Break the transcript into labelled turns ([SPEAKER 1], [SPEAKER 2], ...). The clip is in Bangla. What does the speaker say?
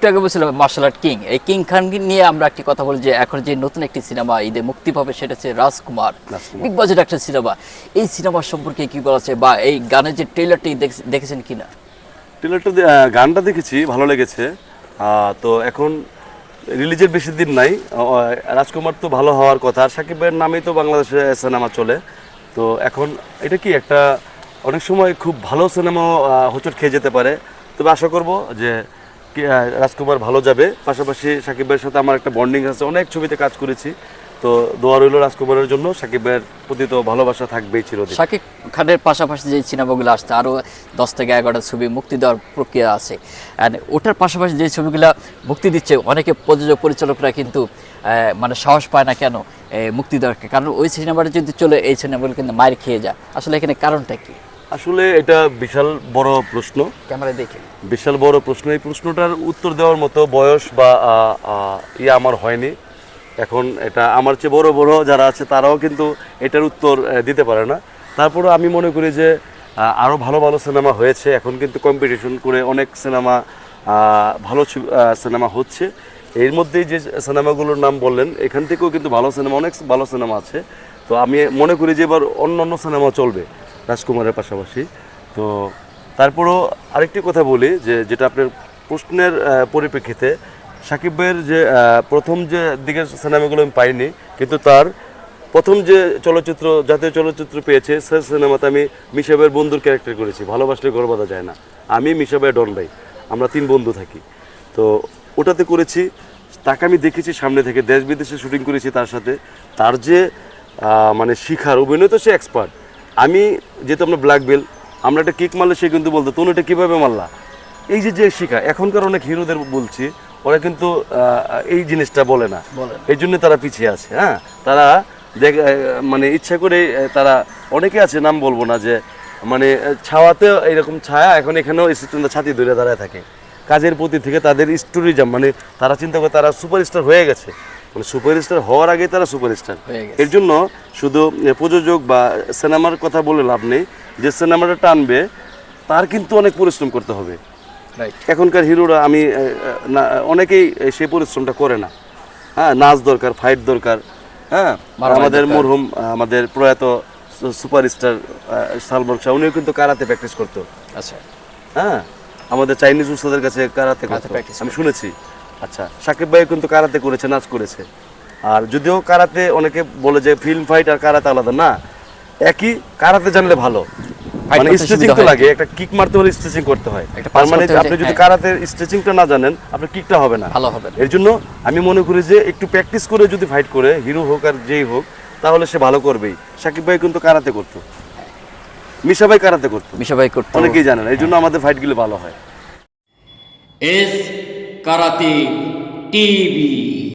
[SPEAKER 1] একটু আগে বলছিলাম মার্শাল আর্ট কিং এই কিং খান নিয়ে আমরা একটি কথা বলি যে এখন যে নতুন একটি সিনেমা ঈদে মুক্তি পাবে সেটা হচ্ছে রাজকুমার। বিগ বাজেট একটা সিনেমা। এই সিনেমা সম্পর্কে কি বলা আছে বা এই গানের যে ট্রেলারটি দেখেছেন কিনা?
[SPEAKER 2] ট্রেলারটা গানটা দেখেছি ভালো লেগেছে। তো এখন রিলিজের বেশি দিন নাই। রাজকুমার তো ভালো হওয়ার কথা। আর সাকিবের নামেই তো বাংলাদেশে সিনেমা চলে। তো এখন এটা কি একটা অনেক সময় খুব ভালো সিনেমাও হোচট খেয়ে যেতে পারে। তবে আশা করব যে কি, রাজকুমার ভালো যাবে। পাশাপাশি সাকিবের সাথে আমার একটা বন্ডিং আছে, অনেক ছবিতে কাজ করেছি। তো দোয়া রইল রাজকুমারের জন্য সাকিবের প্রতি তো ভালোবাসা থাকবেই চিরদিন।
[SPEAKER 1] সাকিব খানের পাশাপাশি যে সিনেমাগুলো আসছে আরও দশ থেকে এগারোটা ছবি মুক্তি দেওয়ার প্রক্রিয়া আছে। অ্যান্ড ওটার পাশাপাশি যে ছবিগুলো মুক্তি দিচ্ছে, অনেকে প্রযোজক পরিচালকরা কিন্তু মানে সাহস পায় না কেন মুক্তি দেওয়ার কারণ ওই সিনেমাটা যদি চলে, এই সিনেমাগুলো কিন্তু মায়ের খেয়ে যায়। আসলে এখানে কারণটা কি?
[SPEAKER 2] আসলে এটা বিশাল বড় প্রশ্ন।
[SPEAKER 1] ক্যামেরা দেখে
[SPEAKER 2] বিশাল বড় প্রশ্ন। এই প্রশ্নটার উত্তর দেওয়ার মতো বয়স বা ইয়ে আমার হয়নি। এখন এটা আমার চেয়ে বড় বড় যারা আছে তারাও কিন্তু এটার উত্তর দিতে পারে না। তারপরে আমি মনে করি যে আরও ভালো ভালো সিনেমা হয়েছে। এখন কিন্তু কম্পিটিশন করে অনেক সিনেমা ভালো সিনেমা হচ্ছে। এর মধ্যেই যে সিনেমাগুলোর নাম বললেন এখান থেকেও কিন্তু ভালো সিনেমা অনেক ভালো সিনেমা আছে। তো আমি মনে করি যে এবার অন্য অন্য সিনেমা চলবে। রাজকুমারের পাশাপাশি। তো তারপরও আরেকটি কথা বলি যে, যেটা আপনার প্রশ্নের পরিপ্রেক্ষিতে সাকিব ভাইয়ের যে প্রথম যে দিকের সিনেমাগুলো আমি পাইনি, কিন্তু তার প্রথম যে চলচ্চিত্র, জাতীয় চলচ্চিত্র পেয়েছে, সে সিনেমাতে আমি মিশাবের বন্ধুর ক্যারেক্টার করেছি। ভালোবাসলে বাঁধা যায় না। আমি মিশাবের ডন ভাই। আমরা তিন বন্ধু থাকি। তো ওটাতে করেছি, তাকে আমি দেখেছি সামনে থেকে। দেশ বিদেশে শুটিং করেছি তার সাথে। তার যে মানে শিখার, অভিনয় তো সে এক্সপার্ট আমি যেহেতু আমরা ব্ল্যাক বেল আমরা একটা কিক মারলে সে কিন্তু বলতো তুমি এটা কীভাবে মারলা? এই যে যে শিখা এখনকার অনেক হিরোদের বলছি ওরা কিন্তু এই জিনিসটা বলে না। এই জন্য তারা পিছিয়ে আছে হ্যাঁ? তারা দেখ মানে ইচ্ছা করে তারা অনেকে আছে নাম বলব না যে মানে ছাওয়াতে এরকম ছায়া এখন এখানেও স্টুডেন্টরা ছাতি ধরে দাঁড়ায় থাকে। কাজের প্রতি থেকে তাদের স্টোরিজাম মানে তারা চিন্তা করে তারা সুপারস্টার হয়ে গেছে। মানে সুপারস্টার হওয়ার আগেই তারা সুপারস্টার। এর জন্য শুধু প্রযোজক বা সিনেমার কথা বলে লাভ নেই যে সিনেমাটা টানবে তার কিন্তু অনেক পরিশ্রম করতে হবে। এখনকার হিরোরা আমি অনেকেই সেই পরিশ্রমটা করে না। হ্যাঁ নাচ দরকার ফাইট দরকার হ্যাঁ আমাদের। মরহুম আমাদের প্রয়াত সুপারস্টার সালমান শাহ উনিও কিন্তু কারাতে প্র্যাকটিস করতো।
[SPEAKER 1] আচ্ছা।
[SPEAKER 2] হ্যাঁ আমাদের চাইনিজ উস্তাদের কাছে কারাতে আমি শুনেছি। আচ্ছা সাকিব ভাই কিন্তু কারাতে করেছে নাচ করেছে। আর যদিও কারাতে অনেকে বলে যে ফিল্ম ফাইট আর কারাতে আলাদা না একই কারাতে জানলে ভালো। মানে স্ট্রেচিং তো লাগে একটা কিক মারতে হলে স্ট্রেচিং করতে হয়।
[SPEAKER 1] একটা
[SPEAKER 2] তার মানে আপনি যদি
[SPEAKER 1] হ্যাঁ।
[SPEAKER 2] কারাতে স্ট্রেচিংটা না জানেন আপনার কিকটা হবে না।
[SPEAKER 1] ভালো হবে।
[SPEAKER 2] এর জন্য আমি মনে করি যে একটু প্র্যাকটিস করে যদি ফাইট করে হিরো হোক আর যেই হোক তাহলে সে ভালো করবেই। সাকিব ভাই কিন্তু কারাতে করতো। মিশা ভাই কারাতে করতো।
[SPEAKER 1] মিশা ভাই করতে।
[SPEAKER 2] অনেকেই জানেন এই জন্য আমাদের ফাইটগুলো ভালো হয়।
[SPEAKER 3] S karate TV.